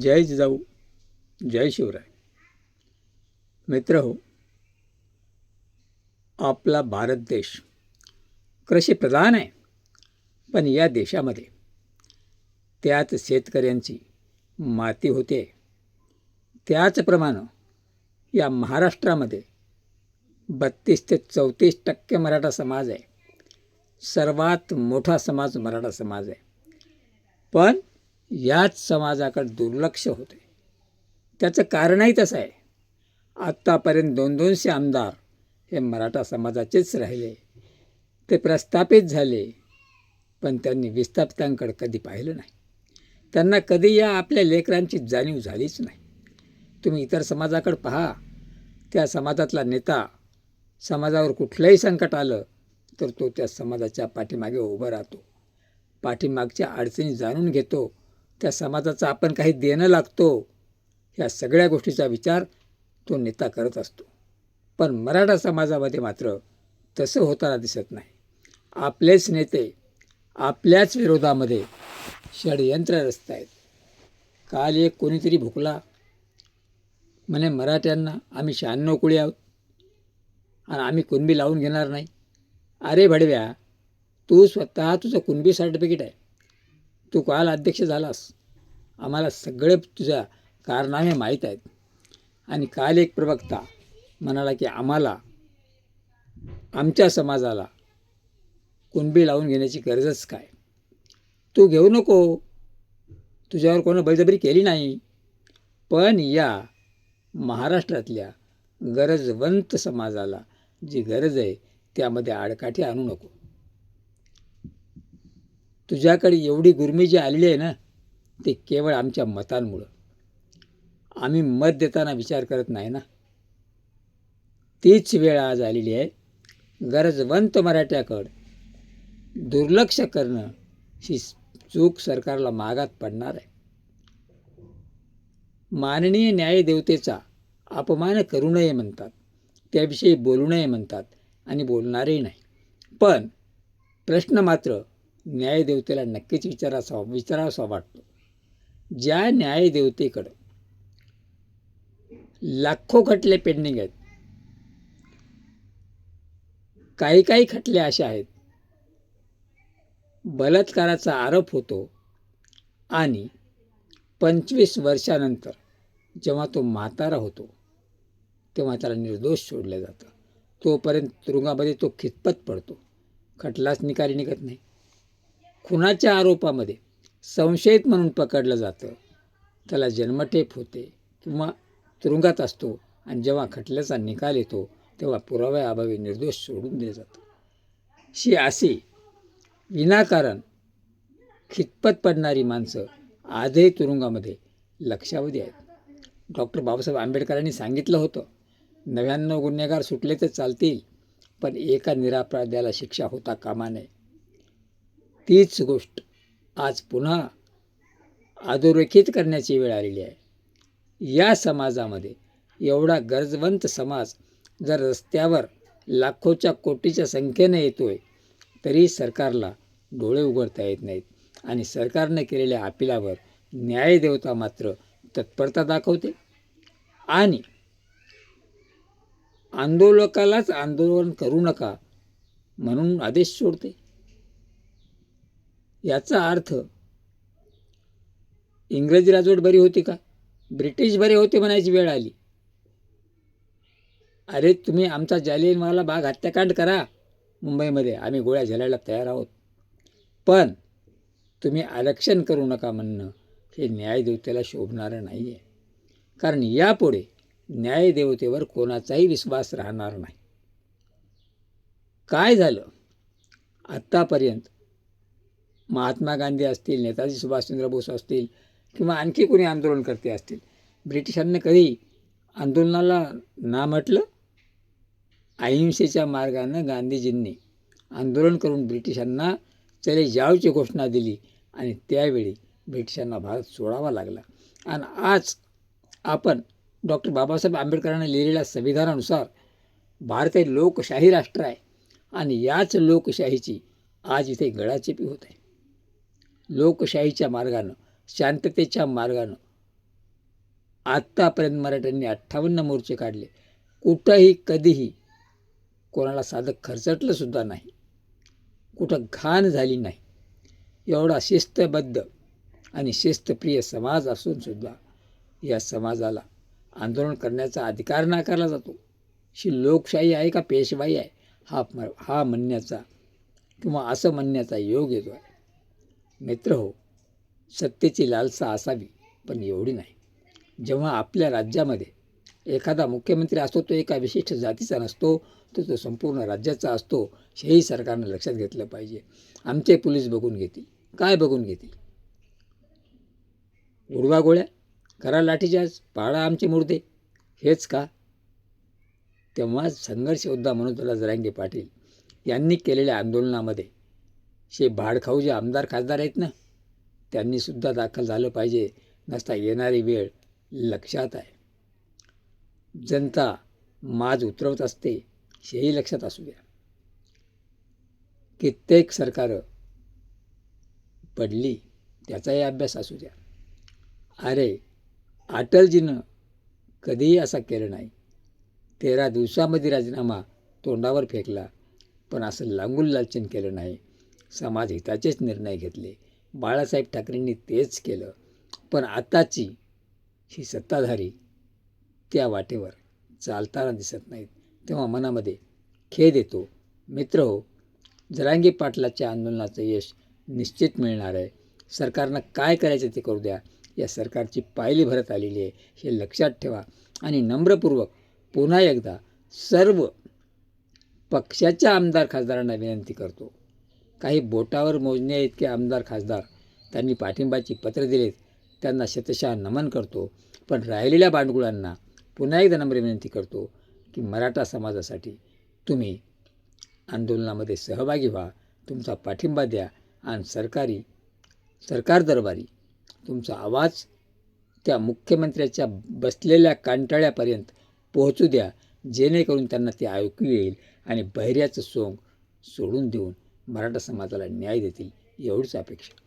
जय जिजाऊ जय शिवराय. मित्र हो आपला भारत देश कृषीप्रधान आहे पण या देशामध्ये त्याच शेतकऱ्यांची माती होते. त्याचप्रमाणे या महाराष्ट्रामध्ये बत्तीस ते चौतीस टक्के मराठा समाज आहे. सर्वात मोठा समाज मराठा समाज आहे. पण याच समाजाकडे दुर्लक्ष होते. त्याचं कारणही तसं आहे. आत्तापर्यंत दोन दोनशे आमदार हे मराठा समाजाचेच राहिले. ते प्रस्थापित झाले पण त्यांनी विस्थापितांकडे कधी पाहिलं नाही. त्यांना कधी या आपल्या लेकरांची जाणीव झालीच नाही. तुम्ही इतर समाजाकडे पहा. त्या समाजातला नेता समाजावर कुठलंही संकट आलं तर तो त्या समाजाच्या पाठीमागे उभं राहतो. पाठीमागच्या अडचणी जाणून घेतो. त्या समाजाचा आपण काही देणं लागतो ह्या सगळ्या गोष्टीचा विचार तो नेता करत असतो. पण मराठा समाजामध्ये मात्र तसं होताना दिसत नाही. आपलेच नेते आपल्याच विरोधामध्ये षडयंत्र रचत आहेत काल एक कोणीतरी भुकला. म्हणे मराठ्यांना आम्ही शहाण्णव कुळी आहोत आणि आम्ही कुणबी लावून घेणार नाही. अरे भडव्या तू स्वतः तुझं कुणबी सर्टिफिकेट आहे. तू काल अध्यक्ष झालास? आम्हाला सगळे तुझ्या कारनामे माहीत आहेत. आणि काल एक प्रवक्ता म्हणाला की आम्हाला आमच्या समाजाला कुणबी लावून घेण्याची गरजच काय? तू घेऊ नको. तुझ्यावर कोणी बळजबरी केली नाही. पण या महाराष्ट्रातल्या गरजवंत समाजाला जी गरज आहे त्यामध्ये आडकाठी आणू नको. तुझ्याकडे एवढी गुरमी जी आलेली आहे ना ते केवळ आमच्या मतांमुळं. आम्ही मत देताना विचार करत नाही ना. तीच वेळ आज आलेली आहे. गरजवंत मराठ्याकडं दुर्लक्ष करणं ही चूक सरकारला मागात पडणार आहे. माननीय न्यायदेवतेचा अपमान करू नये म्हणतात. त्याविषयी बोलू नये म्हणतात आणि बोलणारही नाही. पण प्रश्न मात्र न्यायदेवतेला नक्कीच विचारासा विचारावासा वाटतो. ज्या न्यायदेवतेकडं लाखो खटले पेंडिंग आहेत काही काही खटले असे आहेत बलात्काराचा आरोप होतो आणि पंचवीस वर्षानंतर जेव्हा तो म्हातारा होतो तेव्हा त्याला निर्दोष सोडलं जातं. तोपर्यंत तुरुंगामध्ये तो खितपत पडतो. खटलाच निकाली निघत नाही. खुनाच्या आरोपामध्ये संशयित म्हणून पकडलं जातं त्याला जन्मठेप होते किंवा तुरुंगात असतो आणि जेव्हा खटल्याचा निकाल येतो तेव्हा पुराव्याअभावी निर्दोष सोडून दिलं जातं शी अशी विनाकारण खितपत पडणारी माणसं आजही तुरुंगामध्ये लक्षावधी आहेत. डॉक्टर बाबासाहेब आंबेडकरांनी सांगितलं होतं नव्याण्णव गुन्हेगार सुटले तर चालतील पण एका निरापराध्याला शिक्षा होता कामा नये. तीच गोष्ट आज पुन्हा अधोरेखित करण्याची वेळ आलेली आहे. या समाजामध्ये एवढा गरजवंत समाज जर रस्त्यावर लाखोच्या कोटीच्या संख्येने येतो आहे तरी सरकारला डोळे उघडता येत नाहीत. आणि सरकारने केलेल्या अपिलावर न्यायदेवता मात्र तत्परता दाखवते. आणि आंदोलकालाच आंदोलन करू नका म्हणून आदेश सोडते. याचा अर्थ इंग्रजी राजवट बरी होती का? ब्रिटिश बरे होते म्हणायची वेळ आली. अरे तुम्ही आमचा जालियनवाला बाग हत्याकांड करा. मुंबईमध्ये आम्ही गोळ्या झेलायला तयार आहोत. पण तुम्ही आरक्षण करू नका म्हणणं हे न्यायदेवतेला शोभणारं नाही आहे कारण यापुढे न्यायदेवतेवर कोणाचाही विश्वास राहणार नाही. काय झालं? आत्तापर्यंत महात्मा गांधी असतील नेताजी सुभाषचंद्र बोस असतील किंवा आणखी कोणी आंदोलनकर्ते असतील ब्रिटिशांनी कधी आंदोलनाला ना म्हटलं? अहिंसेच्या मार्गानं गांधीजींनी आंदोलन करून ब्रिटिशांना चले जावची घोषणा दिली आणि त्यावेळी ब्रिटिशांना भारत सोडावा लागला. आणि आज आपण डॉक्टर बाबासाहेब आंबेडकरांनी लिहिलेल्या संविधानानुसार भारत हे लोकशाही राष्ट्र आहे आणि याच लोकशाहीची आज इथे गळाचेपी होत आहे. लोकशाहीच्या मार्गानं शांततेच्या मार्गानं. आत्तापर्यंत मराठ्यांनी अठ्ठावन्न मोर्चे काढले. कुठंही कधीही कोणाला साधं खर्चटलंसुद्धा नाही. कुठं घाण झाली नाही. एवढा शिस्तबद्ध आणि शिस्तप्रिय समाज असूनसुद्धा या समाजाला आंदोलन करण्याचा अधिकार नाकारला जातो. ही लोकशाही आहे का पेशवाई आहे? हा म हा म्हणण्याचा किंवा असं म्हणण्याचा योग येतो आहे मित्र हो सत्तेची लालसा असावी पण एवढी नाही. जेव्हा आपल्या राज्यामध्ये एखादा मुख्यमंत्री असतो तो एका विशिष्ट जातीचा नसतो तर तो संपूर्ण राज्याचा असतो हेही सरकारनं लक्षात घेतलं पाहिजे. आमचे पोलीस बघून घेतील. काय बघून घेतील? उडवा गोळ्या? करा लाठीचार्ज पाळा आमचे मुर्दे. हेच का? तेव्हा संघर्ष योद्धा मनोजला जरांगे पाटील यांनी केलेल्या आंदोलनामध्ये शे भाडखाऊ जे आमदार खासदार आहेत ना त्यांनीसुद्धा दाखल झालं पाहिजे नसता येणारी वेळ लक्षात आहे. जनता माज उतरवत असते हेही लक्षात असू द्या. कित्येक सरकारं पडली त्याचाही अभ्यास असू द्या. अरे अटलजीनं कधीही असा केलं नाही. तेरा दिवसामध्ये राजीनामा तोंडावर फेकला पण असं लांगून लालचन केलं नाही. समाज हिताचेच निर्णय घेतले. बाळासाहेब ठाकरेंनी तेच केलं. पण आताची ही सत्ताधारी त्या वाटेवर चालताना दिसत नाहीत. तेव्हा मनामध्ये खेद येतो. मित्र हो जरांगी पाटलाच्या आंदोलनाचं यश निश्चित मिळणार आहे. सरकारनं काय करायचं ते करू द्या. या सरकारची पायली भरत आलेली आहे. हे लक्षात ठेवा. आणि नम्रपूर्वक पुन्हा एकदा सर्व पक्षाच्या आमदार खासदारांना विनंती करतो. काही बोटावर मोजण्या इतके आमदार खासदार त्यांनी पाठिंबाची पत्र दिलेत. त्यांना शतशः नमन करतो. पण राहिलेल्या बांडगुळांना पुन्हा एकदा नम्र विनंती करतो की मराठा समाजासाठी तुम्ही आंदोलनामध्ये सहभागी व्हा. तुमचा पाठिंबा द्या आणि सरकारी सरकार दरबारी तुमचा आवाज त्या मुख्यमंत्र्याच्या बसलेल्या कांटाळ्यापर्यंत पोहोचू द्या. जेणेकरून त्यांना ते ऐकू येईल आणि बहिऱ्याचं सोंग सोडून देऊन मराठा समाजाला न्याय देतील एवढीच अपेक्षा.